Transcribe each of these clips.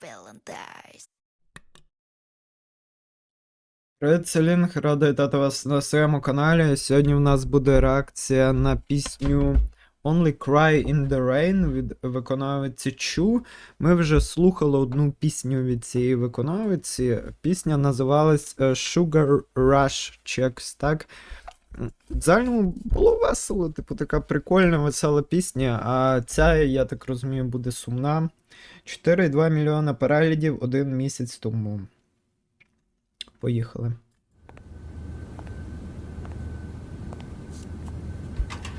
villain dies. Привіт, це Лінг, радий вітати вас на своєму каналі. Сьогодні в нас буде реакція на пісню Only Cry in the Rain від виконавиці Чу. Ми вже слухали одну пісню від цієї виконавиці. Пісня називалась е, Sugar Rush якось так. Загальному було весело, типу така прикольна, весела пісня, а ця, я так розумію, буде сумна. 4,2 мільйона переглядів один місяць тому. Поїхали.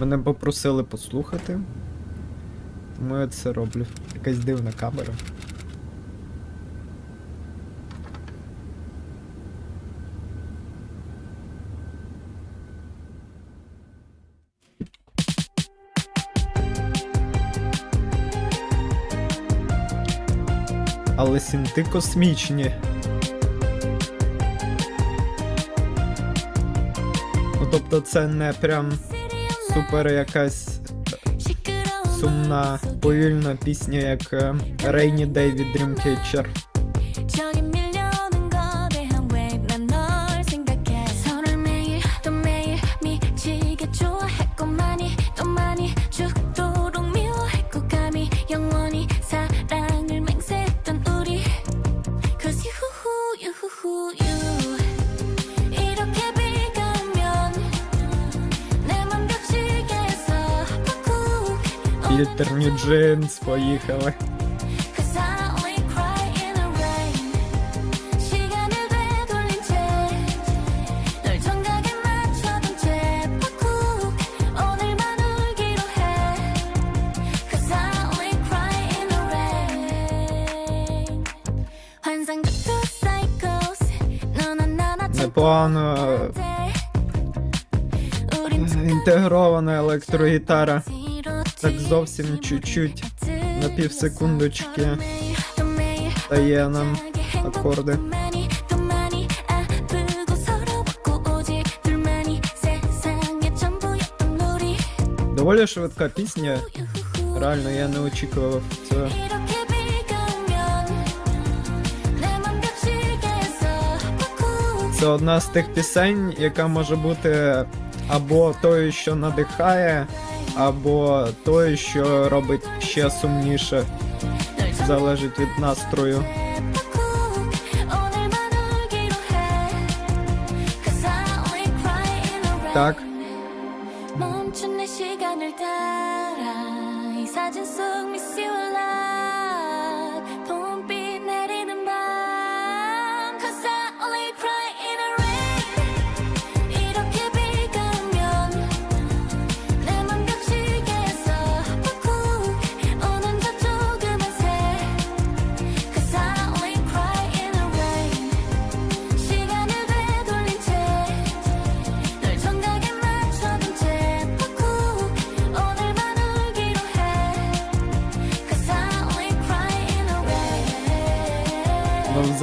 Мене попросили послухати. Тому я це роблю. Якась дивна камера. Але сінти космічні. Ну, тобто це не прям супер якась сумна, повільна пісня, як е, Rainy Day від Dreamcatcher. Фільтр New Jeans, поїхали. Непогано інтегрована електрогітара. Так зовсім чуть-чуть на півсекундочки дає нам акорди. Доволі швидка пісня. Реально, я не очікував цього. Це одна з тих пісень, яка може бути або тою, що надихає, або тою, що робить ще сумніше. Залежить від настрою. Так. 멈춘 내 시간을 따라 이 사진 속 miss you a lot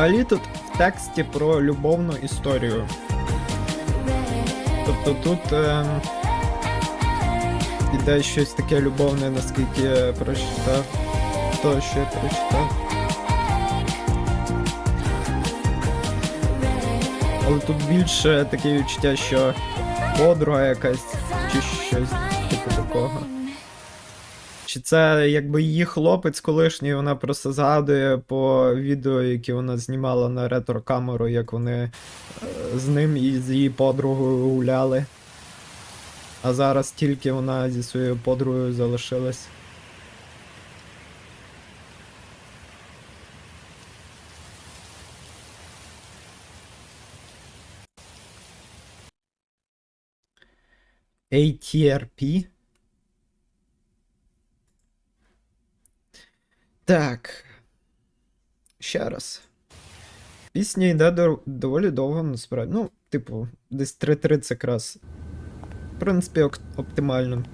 взагалі тут в тексті про любовну історію. Тобто тут ем, іде щось таке любовне, наскільки я прочитав. То, що я прочитав. Але тут більше таке відчуття, що подруга якась, чи щось типу такого. Чи це якби її хлопець колишній, вона просто згадує по відео, які вона знімала на ретро-камеру, як вони е, з ним і з її подругою гуляли. А зараз тільки вона зі своєю подругою залишилась. ATRP. Так. Ще раз. Пісня йде до- доволі довго, насправді. Ну, типу, десь 3-3 це якраз. В принципі, оптимально.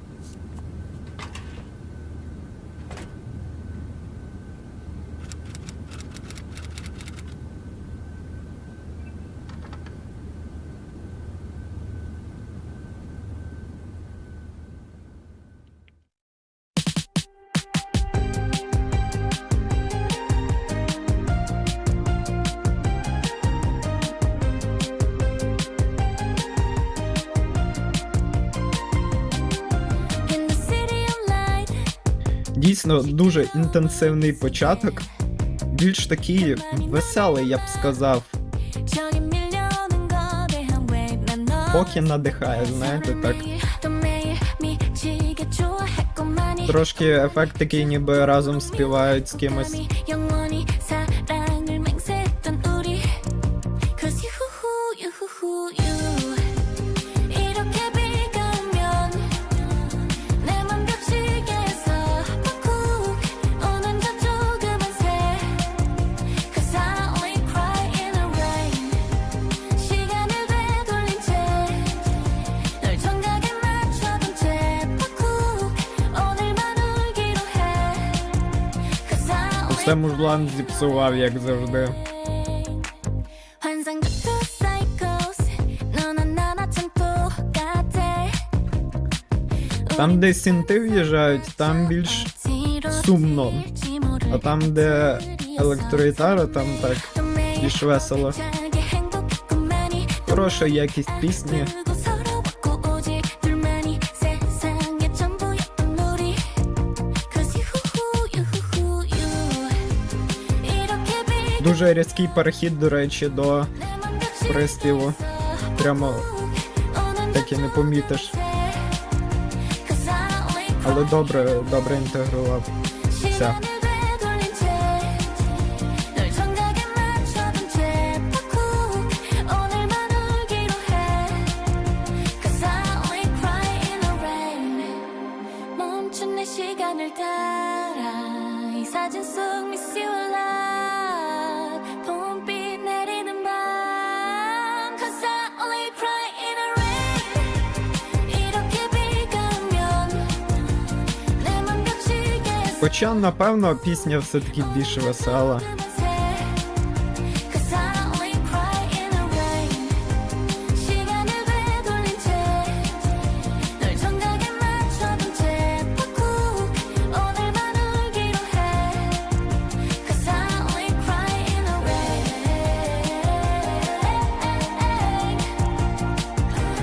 Дійсно, дуже інтенсивний початок, більш такий веселий, я б сказав. Поки надихає, знаєте, так. Трошки ефект такий, ніби разом співають з кимось. you Все мужлан зіпсував, як завжди. Там, де сінти в'їжджають, там більш сумно. А там, де електроїтара, там так більш весело. Хороша якість пісні. Дуже різкий перехід, до речі, до приспіву. Прямо так і не помітиш. Але добре, добре інтегрував. Все. I only cry in the rain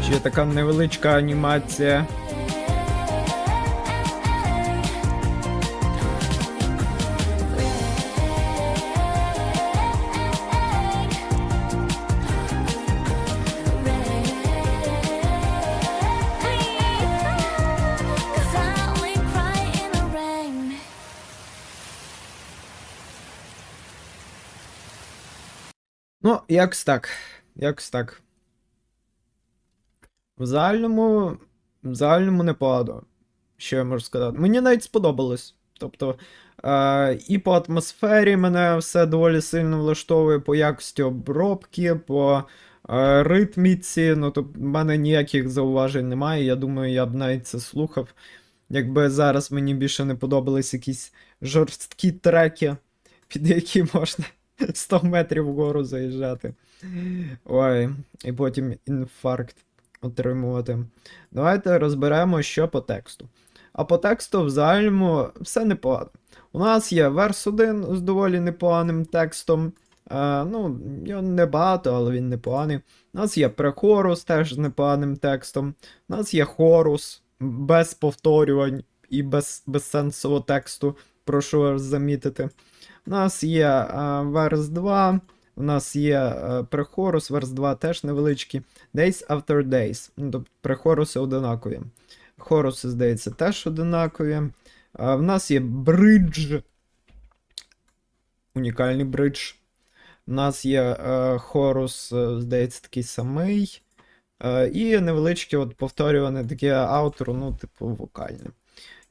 Ще така невеличка анімація. Ну, якось так. Якось так. В загальному. В загальному непогано. Що я можу сказати? Мені навіть сподобалось. Тобто, е, і по атмосфері мене все доволі сильно влаштовує по якості обробки, по е, ритміці. Ну, тобто, в мене ніяких зауважень немає. Я думаю, я б навіть це слухав. Якби зараз мені більше не подобались якісь жорсткі треки, під які можна 100 метрів вгору заїжджати. Ой, і потім інфаркт отримувати. Давайте розберемо, що по тексту. А по тексту в загальному все непогано. У нас є верс 1 з доволі непоганим текстом. Е, ну, його небагато, але він непоганий. У нас є прехорус теж з непоганим текстом. У нас є хорус без повторювань і без, без сенсового тексту. Прошу вас замітити. У нас є верс 2, у нас є е, прехорус, верс 2 теж невеличкі. Days after days. Ну, тобто прехоруси одинакові. Хоруси, здається, теж одинакові. В нас є бридж. Унікальний бридж. У нас є е, хорус, е, здається, такий самий. І невеличке повторюване таке аутро, ну, типу, вокальне.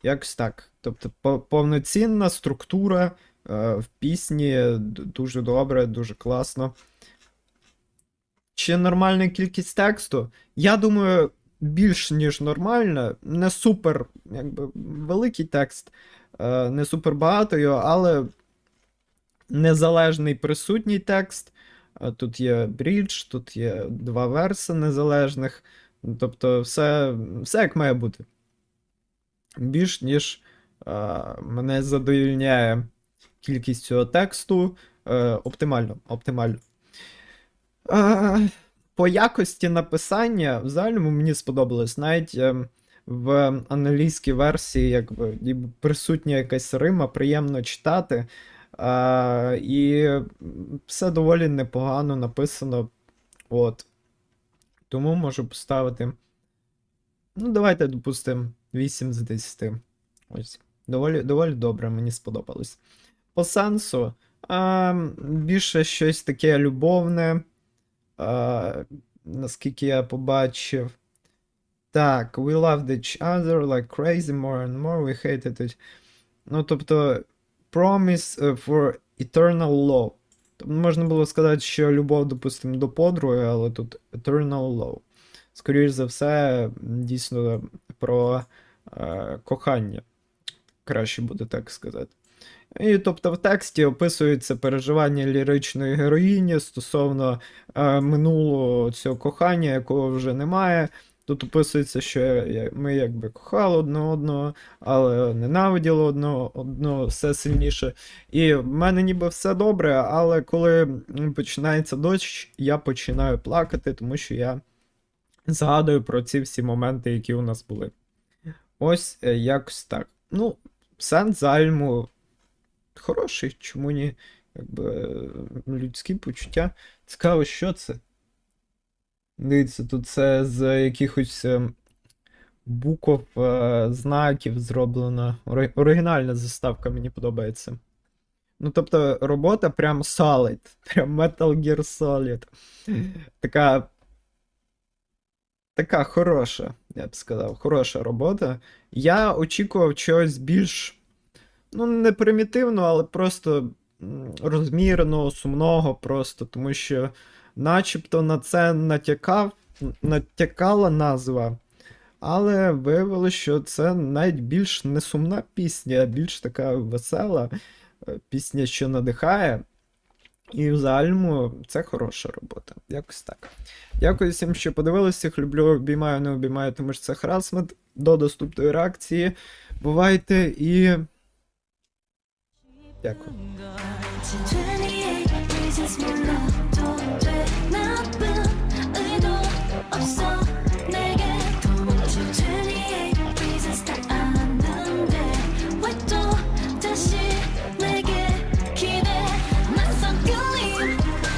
Якось так. Тобто повноцінна структура е, в пісні дуже добре, дуже класно. Чи нормальна кількість тексту? Я думаю, більш ніж нормальна. Не супер, якби, великий текст, е, не супер багато його, але незалежний присутній текст. Е, Тут є брідж, тут є два верси незалежних. Тобто, все, все як має бути. Більш ніж е, мене задовільняє кількість цього тексту. Е, оптимально, оптимально. Е, по якості написання в загальному мені сподобалось. Навіть е, в англійській версії якби присутня якась рима, приємно читати. А, і все доволі непогано написано. От. Тому можу поставити. Ну, давайте, допустимо, 8 з 10. Ось. Доволі, доволі добре, мені сподобалось. По сенсу, а, більше щось таке любовне, а, наскільки я побачив. Так, we loved each other like crazy more and more, we hated it. Ну, тобто, promise for eternal love. Тобто можна було сказати, що любов, допустимо, до подруги, але тут eternal love. Скоріше за все, дійсно про е, кохання. Краще буде так сказати. І тобто в тексті описується переживання ліричної героїні стосовно е, минулого цього кохання, якого вже немає. Тут описується, що ми якби кохали одне одного, але ненавиділи одного одного все сильніше. І в мене ніби все добре, але коли починається дощ, я починаю плакати, тому що я згадую про ці всі моменти, які у нас були. Ось е, якось так. Ну, сенс зальму хороший, чому ні? Якби е, людські почуття. Цікаво, що це? Дивіться, тут це з якихось е, букв, е, знаків зроблена. Оригінальна заставка мені подобається. Ну, тобто, робота прям solid, прям Metal Gear Solid. Така. Така хороша, я б сказав, хороша робота. Я очікував чогось більш, ну, не примітивного, але просто м, розміреного, сумного, просто, тому що начебто на це натякав, натякала назва. Але виявилося, що це навіть більш не сумна пісня, а більш така весела е, пісня, що надихає. І в загальному це хороша робота. Якось так. Дякую всім, що подивилися. Їх люблю, обіймаю, не обіймаю, тому що це харасмент. До доступної реакції. Бувайте і. Дякую.